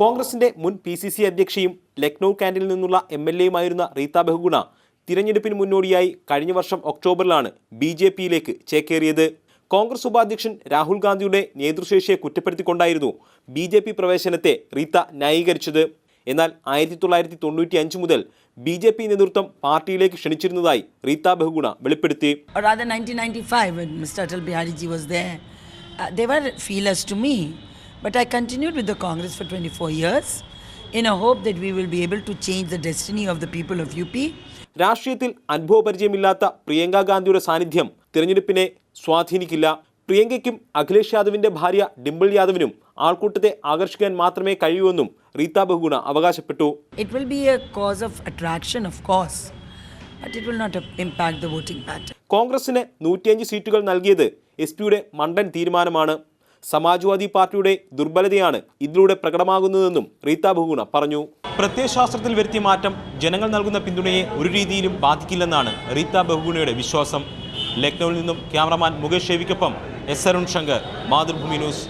കോൺഗ്രസിന്റെ മുൻ P C C അധ്യക്ഷയും ലക്നൌ കാൻഡിൽ നിന്നുള്ള എം എൽ എയുമായിരുന്ന റീത്ത ബഹുഗുണ തിരഞ്ഞെടുപ്പിന് മുന്നോടിയായി കഴിഞ്ഞ വർഷം ഒക്ടോബറിലാണ് ബി ജെ പിയിലേക്ക് ചേക്കേറിയത് കോൺഗ്രസ് ഉപാധ്യക്ഷൻ രാഹുൽ ഗാന്ധിയുടെ നേതൃശേഷിയെ കുറ്റപ്പെടുത്തിക്കൊണ്ടായിരുന്നു ബി ജെ പി പ്രവേശനത്തെ റീത്ത ന്യായീകരിച്ചത് എന്നാൽ ആയിരത്തി തൊള്ളായിരത്തി തൊണ്ണൂറ്റി അഞ്ച് മുതൽ ബി ജെ പി നേതൃത്വം പാർട്ടിയിലേക്ക് ക്ഷണിച്ചിരുന്നതായി റീത്ത ബഹുഗുണ വെളിപ്പെടുത്തി Atal rather 1995 when Mr. Atal ji was there. Uh, they were to me, but I continued with the Congress for 24 years in a hope that we will be able to change the destiny of the people of UP. രാഷ്ട്രീയത്തിൽ അനുഭവപരിചയമില്ലാത്ത പ്രിയങ്ക ഗാന്ധിയുടെ സാന്നിധ്യം തിരഞ്ഞെടുപ്പിനെ സ്വാധീനിക്കില്ല പ്രിയങ്കയ്ക്കും അഖിലേഷ് യാദവിന്റെ ഭാര്യ ഡിംപിൾ യാദവിനും ആൾക്കൂട്ടത്തെ ആകർഷിക്കാൻ മാത്രമേ കഴിയൂവെന്നും റീത്ത ബഹുഗുണ അവകാശപ്പെട്ടു It will be a cause of attraction, of course, but it will not uh, impact the voting pattern. കോൺഗ്രസിന് നൂറ്റിയഞ്ച് സീറ്റുകൾ നൽകിയത് എസ് പിയുടെ മണ്ടൻ തീരുമാനമാണ് സമാജ്വാദി പാർട്ടിയുടെ ദുർബലതയാണ് ഇതിലൂടെ പ്രകടമാകുന്നതെന്നും റീത്ത ബഹുഗുണ പറഞ്ഞു. പ്രത്യയശാസ്ത്രത്തിൽ വരുത്തിയ മാറ്റം ജനങ്ങൾ നൽകുന്ന പിന്തുണയെ ഒരു രീതിയിലും ബാധിക്കില്ലെന്നാണ് റീത്ത ബഹുഗുണയുടെ വിശ്വാസം. ലക്നൌവിൽ നിന്നും ക്യാമറമാൻ മുകേഷ് ഷേവിക്കൊപ്പം എസ് അരുൺ ശങ്കർ മാതൃഭൂമി ന്യൂസ്.